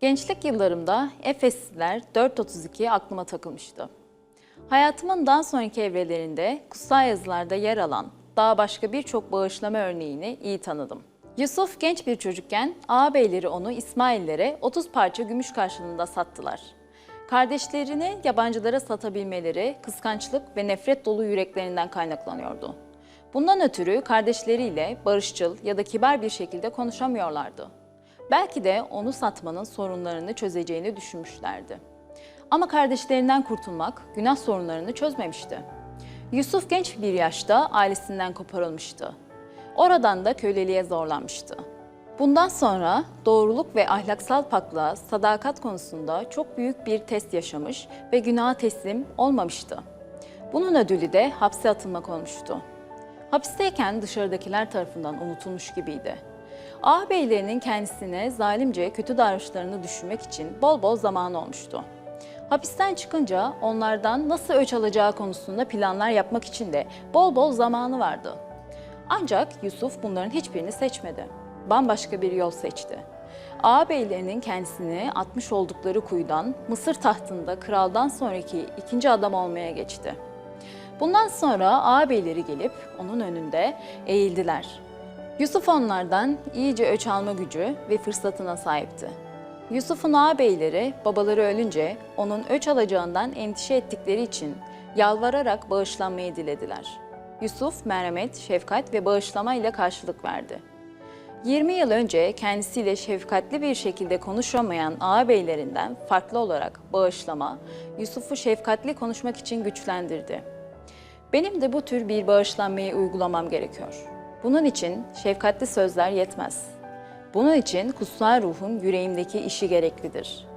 Gençlik yıllarımda Efesliler 432 aklıma takılmıştı. Hayatımın daha sonraki evrelerinde kutsal yazılarda yer alan daha başka birçok bağışlama örneğini iyi tanıdım. Yusuf genç bir çocukken ağabeyleri onu İsmaillere 30 parça gümüş karşılığında sattılar. Kardeşlerini yabancılara satabilmeleri kıskançlık ve nefret dolu yüreklerinden kaynaklanıyordu. Bundan ötürü kardeşleriyle barışçıl ya da kibar bir şekilde konuşamıyorlardı. Belki de onu satmanın sorunlarını çözeceğini düşünmüşlerdi. Ama kardeşlerinden kurtulmak günah sorunlarını çözmemişti. Yusuf genç bir yaşta ailesinden koparılmıştı. Oradan da köleliğe zorlanmıştı. Bundan sonra doğruluk ve ahlaksal paklığa, sadakat konusunda çok büyük bir test yaşamış ve günaha teslim olmamıştı. Bunun ödülü de hapse atılmak olmuştu. Hapisteyken dışarıdakiler tarafından unutulmuş gibiydi. Ağabeylerinin kendisine zalimce kötü davranışlarını düşünmek için bol bol zaman olmuştu. Hapisten çıkınca onlardan nasıl öç alacağı konusunda planlar yapmak için de bol bol zamanı vardı. Ancak Yusuf bunların hiçbirini seçmedi. Bambaşka bir yol seçti. Ağabeylerinin kendisini atmış oldukları kuyudan Mısır tahtında kraldan sonraki ikinci adam olmaya geçti. Bundan sonra ağabeyleri gelip onun önünde eğildiler. Yusuf onlardan iyice öç alma gücü ve fırsatına sahipti. Yusuf'un ağabeyleri babaları ölünce onun öç alacağından endişe ettikleri için yalvararak bağışlanmayı dilediler. Yusuf merhamet, şefkat ve bağışlama ile karşılık verdi. 20 yıl önce kendisiyle şefkatli bir şekilde konuşamayan ağabeylerinden farklı olarak bağışlama, Yusuf'u şefkatli konuşmak için güçlendirdi. Benim de bu tür bir bağışlanmayı uygulamam gerekiyor. Bunun için şefkatli sözler yetmez. Bunun için kutsal ruhun yüreğimdeki işi gereklidir.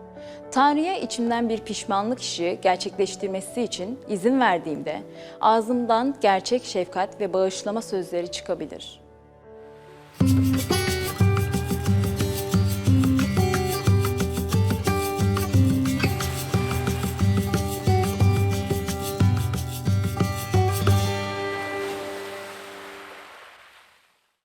Tanrı'ya içimden bir pişmanlık işi gerçekleştirmesi için izin verdiğimde ağzımdan gerçek şefkat ve bağışlama sözleri çıkabilir. Müzik